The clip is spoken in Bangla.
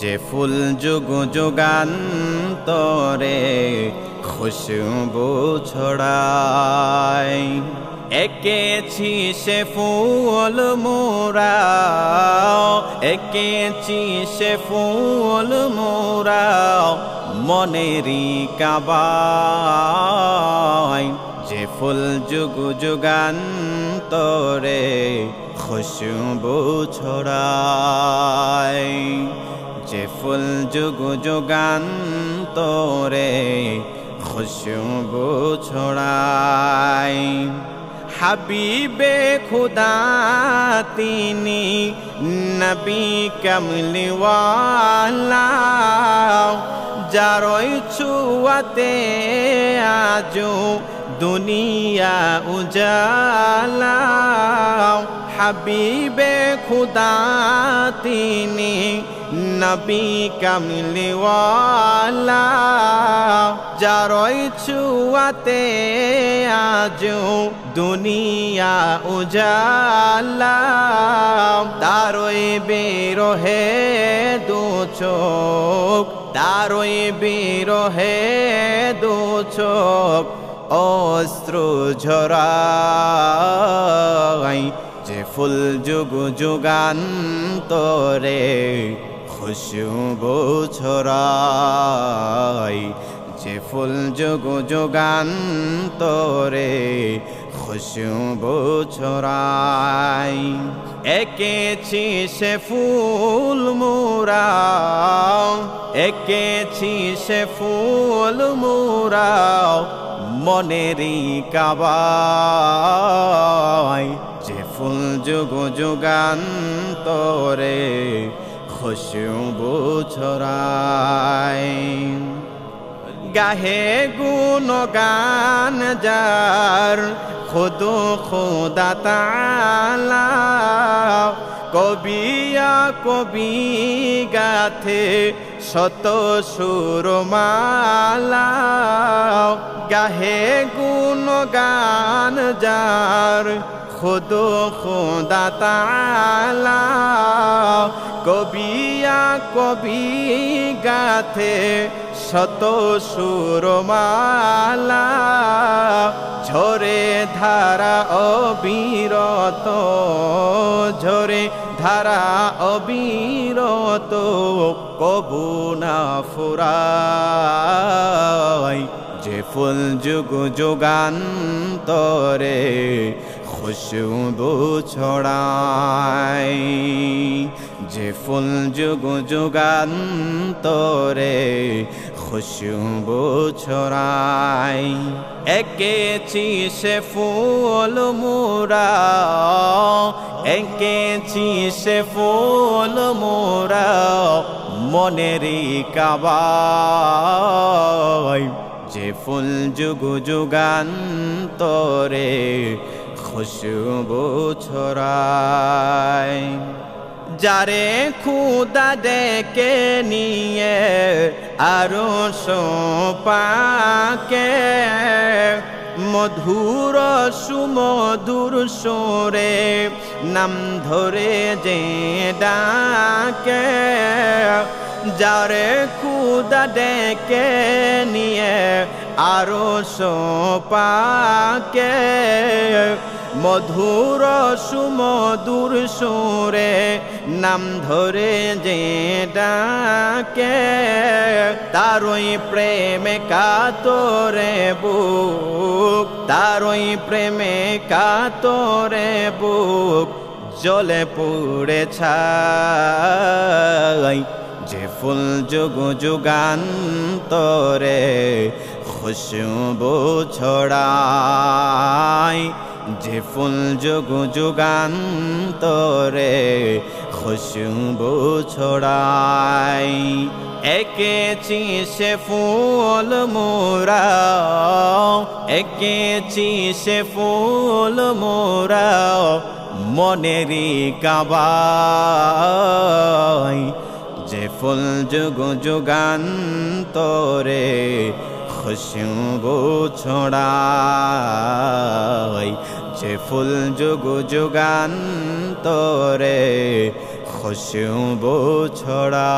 যে ফুল যুগ যুগান তরে খুশবু ছড়ায়। একেছি সে ফুল মোরা একেছি সে ফুল মোরা মনেরি কাবায়। যে ফুল যুগ যুগান তরে খুশবু ফুল যুগ যুগান তোরে খুশবু ছড়ায় হাবিবে খুদা তিনি নবী কমলিওয়ালা, যারই ছুয়াতে আজো দুনিয়া উজালা। হাবিবে খুদা তিনি নবী কামলিওয়ালা, যারই ছুয়াতে আজ দুনিয়া উজালা, তারই বেরোহে দু চোখ, তারই বেরোহে দু চোখ, অস্ত্র ঝরাই যে ফুল যুগ যুগান তরে খুশবু ছড়াই, যে ফুল যুগ যুগান তরে খুশবু ছড়াই। একেছি সে ফুল মোরা একেছি সে ফুল মোরা মনেরি কাবাই যে ফুল যুগ যুগান তরে খুশবু ছড়াই গাহে গুণ গান যার, খুদ খুদা তালা। কবিয়া কবি গাথে শত সুরমালা। গাহে গুণ গান যার খুদ খুদা তালা কবিয়া কবি গাথে শত সুরমালা, ঝরে ধারা অবিরত, ঝরে ধারা অবিরত, কবু না ফুরাই, যে ফুল যুগ যুগান তরে খুশবু ছড়াই। যে ফুল যুগ যুগান তরে খুশবু ছড়াই। একেছি সে ফুল মোরা, একেছি সে ফুল মোরা, মনেরি কাবাই যে ফুল যুগ যুগান তরে খুশবু ছড়ায় যারে খুদা ডেকে নিয়ে আরও সোপাকে, মধুর সুমধুর সোরে নাম ধরে যে ডাকে। যারে খুদা ডেকে নিয়ে আরও সোপাকে মধুর সুমধুর সুরে নাম ধরে যে ডাকে, তারই প্রেমে কাতরে বুক, তারই প্রেমে কাতরে বুক জলে পুড়ে ছাই। যে ফুল যুগ যুগান তরে খুশবু ছড়াই যে ফুল যুগ যুগান তরে খুশবু ছড়াই। একেছি সে ফুল মোরা একেছি সে ফুল মোরা মনেরি কাবাই। যে ফুল যুগ যুগান তরে খুশবু ছড়াই। যে ফুল যুগ যুগান তরে খুশবু ছড়া।